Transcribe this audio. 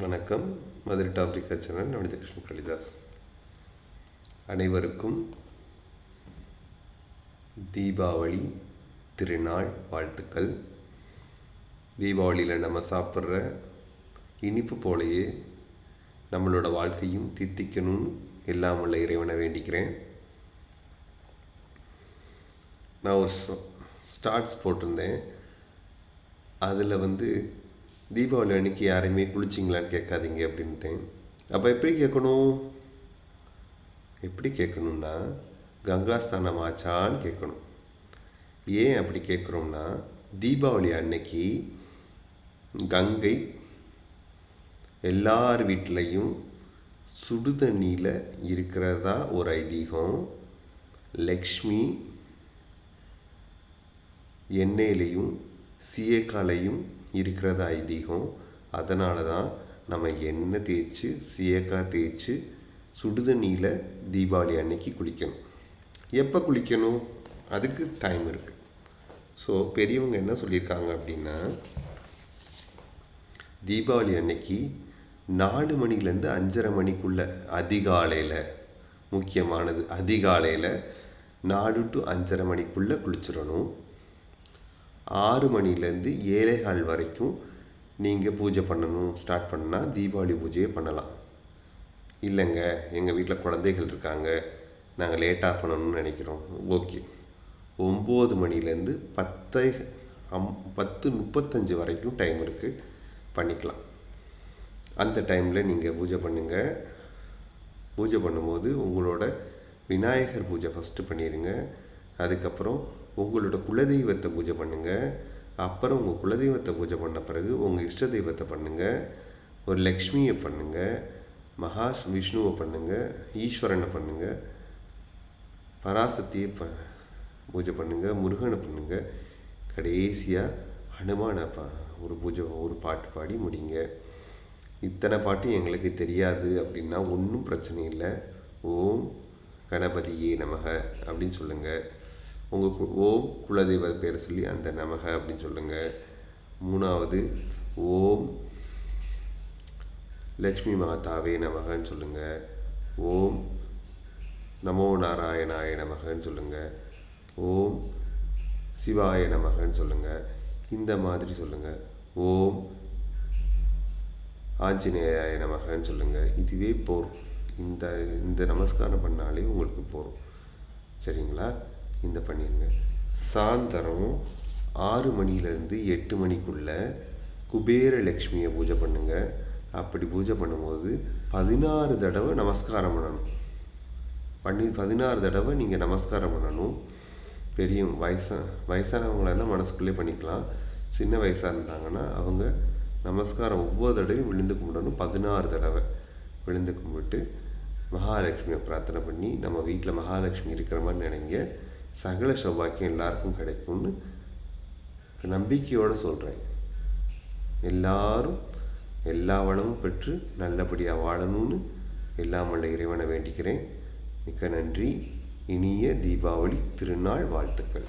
வணக்கம். மதுரை டாப்ரிகா சேனல் நவனித கிருஷ்ண கலிதாஸ். அனைவருக்கும் தீபாவளி திருநாள் வாழ்த்துக்கள். தீபாவளியில் நம்ம சாப்பிட்ற இனிப்பு போலயே நம்மளோட வாழ்க்கையும் தித்திக்கணும்னு எல்லாம் உள்ள இறைவனை வேண்டிக்கிறேன். நான் ஒரு ஸ்டார்ட்ஸ் போட்டிருந்தேன். அதில் வந்து தீபாவளி அன்னைக்கு யாரையுமே குளிச்சிங்களான்னு கேட்காதீங்க அப்படின்ட்டேன். அப்போ எப்படி கேட்கணும்? எப்படி கேட்கணும்னா கங்கா ஆச்சான்னு கேட்கணும். ஏன் அப்படி கேட்குறோம்னா தீபாவளி அன்னைக்கு கங்கை எல்லார் வீட்லேயும் சுடுதண்ணியில் இருக்கிறதா ஒரு ஐதீகம். லக்ஷ்மி எண்ணெயிலையும் சீயக்காலையும் இருக்கிறது ஐதீகம். அதனால தான் நம்ம எண்ணெய் தேய்ச்சி சீயக்காய் தேய்ச்சி சுடுதண்ணியில் தீபாவளி அன்னைக்கு குளிக்கணும். எப்போ குளிக்கணும்? அதுக்கு டைம் இருக்குது ஸோ பெரியவங்க என்ன சொல்லியிருக்காங்க அப்படின்னா தீபாவளி அன்னைக்கு நாலு மணிலேருந்து அஞ்சரை மணிக்குள்ளே அதிகாலையில் முக்கியமானது அதிகாலையில் நாலு டு அஞ்சரை மணிக்குள்ளே குளிச்சிடணும். ஆறு மணிலேருந்து ஏழை கால் வரைக்கும் நீங்கள் பூஜை பண்ணணும் ஸ்டார்ட் பண்ணால் தீபாவளி பூஜையை பண்ணலாம். இல்லைங்க எங்கள் வீட்டில் குழந்தைகள் இருக்காங்க. நாங்கள் லேட்டாக பண்ணணும்னு நினைக்கிறோம். ஓகே. ஒம்பது மணிலேருந்து பத்தை அம் பத்து முப்பத்தஞ்சு வரைக்கும் டைம் இருக்குது பண்ணிக்கலாம். அந்த டைமில் நீங்கள் பூஜை பண்ணுங்கள் பூஜை பண்ணும்போது உங்களோட விநாயகர் பூஜை ஃபஸ்ட்டு பண்ணிடுங்க. அதுக்கப்புறம் உங்களோட குலதெய்வத்தை பூஜை பண்ணுங்கள் அப்புறம் உங்கள் குலதெய்வத்தை பூஜை பண்ண பிறகு உங்கள் இஷ்ட தெய்வத்தை பண்ணுங்கள் ஒரு லக்ஷ்மியை பண்ணுங்கள் மகா விஷ்ணுவை பண்ணுங்கள் ஈஸ்வரனை பண்ணுங்கள் பராசக்தியை ப பூஜை பண்ணுங்கள் முருகனை பண்ணுங்கள் கடைசியாக ஹனுமான பா ஒரு பூஜை ஒரு பாட்டு பாடி முடிங்க. இத்தனை பாட்டு எங்களுக்கு தெரியாது அப்படின்னா ஒன்றும் பிரச்சனை இல்லை. ஓம் கணபதியே நமக அப்படின்னு சொல்லுங்கள் உங்கள் கு ஓம் குலதெய்வ பேரை சொல்லி அந்த நமக அப்படின்னு சொல்லுங்கள் மூணாவது ஓம் லக்ஷ்மி மாதாவே நமகன்னு சொல்லுங்கள் ஓம் நமோ நாராயணாய நமகன்னு சொல்லுங்கள் ஓம் சிவாய நமகன்னு சொல்லுங்கள் இந்த மாதிரி சொல்லுங்கள் ஓம் ஆஞ்சநேயாய நமகன்னு சொல்லுங்கள் இதுவே போகும் இந்த இந்த நமஸ்காரம் பண்ணாலே உங்களுக்கு போகும் சரிங்களா? இந்த பண்ணிடுங்க சாயந்தரம் ஆறு மணிலேருந்து எட்டு மணிக்குள்ளே குபேர லக்ஷ்மியை பூஜை பண்ணுங்கள் அப்படி பூஜை பண்ணும்போது பதினாறு தடவை நமஸ்காரம் பண்ணணும். பண்ணி பதினாறு தடவை நீங்கள் நமஸ்காரம் பண்ணணும். பெரிய வயசா வயசானவங்களா மனசுக்குள்ளே பண்ணிக்கலாம். சின்ன வயசாக இருந்தாங்கன்னா அவங்க நமஸ்காரம் ஒவ்வொரு தடவையும் விழுந்து கும்பிடணும். பதினாறு தடவை விழுந்து கும்பிட்டு மகாலட்சுமியை பிரார்த்தனை பண்ணி நம்ம வீட்டில் மகாலட்சுமி இருக்கிற மாதிரி நினைங்க. சகல சௌபாக்கியம் எல்லாருக்கும் கிடைக்கும்னு நம்பிக்கையோடு சொல்கிறேன் எல்லாரும் எல்லா வளமும் பெற்று நல்லபடியாக வாழணும்னு எல்லாம் வல்ல இறைவனை வேண்டிக்கிறேன். மிக்க நன்றி. இனிய தீபாவளி திருநாள் வாழ்த்துக்கள்.